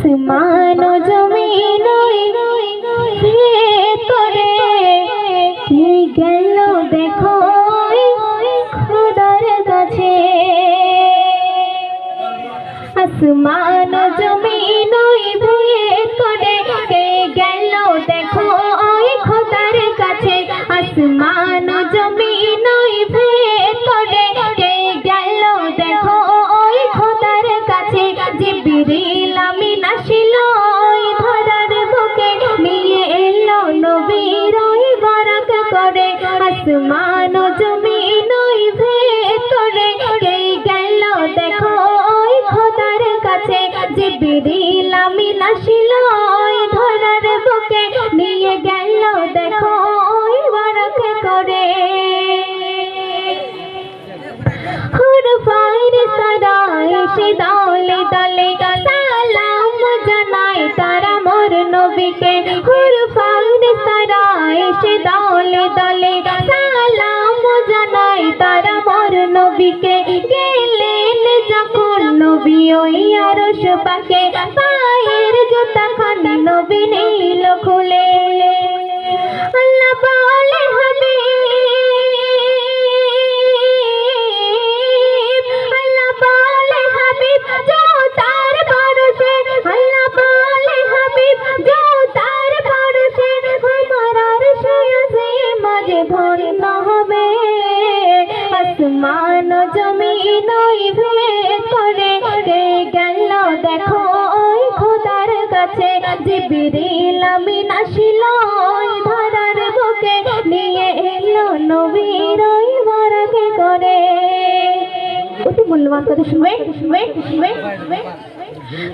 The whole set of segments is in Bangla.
আসমান জমিন করে কি গেল দেখো খোদার কাছে? আসমান জমিন করে কে গেল দেখো খোদার কাছে? আসমান জমিন ভেদ আসিল ধরার বুকে, নিয়ে গেল দেখো ওই বরক করে। হুর ফাইর সারা এসে দলে দলে সালাম জানাই তারা মোর নবীকে। হুর ফাইর সারা এসে দলে দলে সালাম জানাই তারা মোর নবীকে। নবী ওই আরশ পাকে পায়ের জুতা খানি নবী নীল খুলে। আল্লাহ বলে আল্লাহ আল্লাহ হবে। ভেদ করে জিবরিল আমিন আসিল ধরার বুকে নিয়ে এলো নবীর বরকে করে। অতি মূল্যবান কথা শুনবে শুনবে শুনবে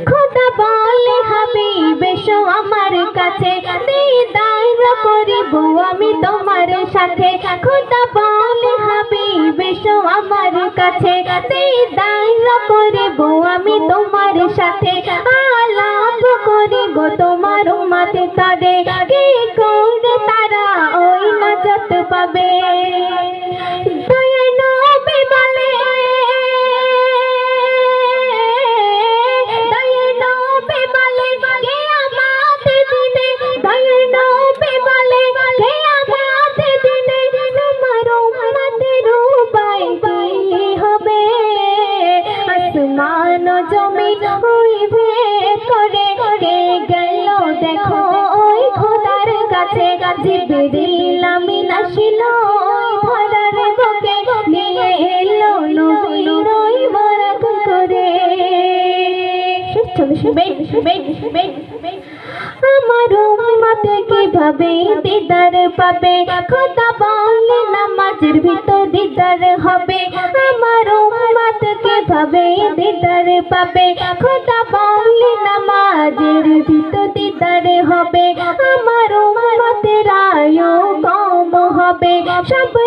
খোদা বলে হাবিব এসো আমার কাছে। দিদার করিব আমি তোমার সাথে। খোদা বলে হাবিব এসো আমার কাছে। দিদার করিব আমি তোমার সাথে। মাতে তারে কি করে তারা ওই নাজাত পাবে। দয়া নবী জিবরিল আমিন আসিল ধরার বুকে নিয়ে এলো নবীর ওই করে। চলো শুনবে শুনবে শুনবে আমার উম্মতে কীভাবে দিদার পাবে? খোদা বলে নামাজের ভিতর দিদার হবে। আমার উম্মত কীভাবে দিদার পাবে? খোদা বলে নামাজের ভিতর দিদার হবে। আমার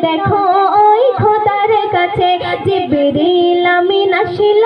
দেখো ওই খোদার কাছে জিবরিল আমিন আসিল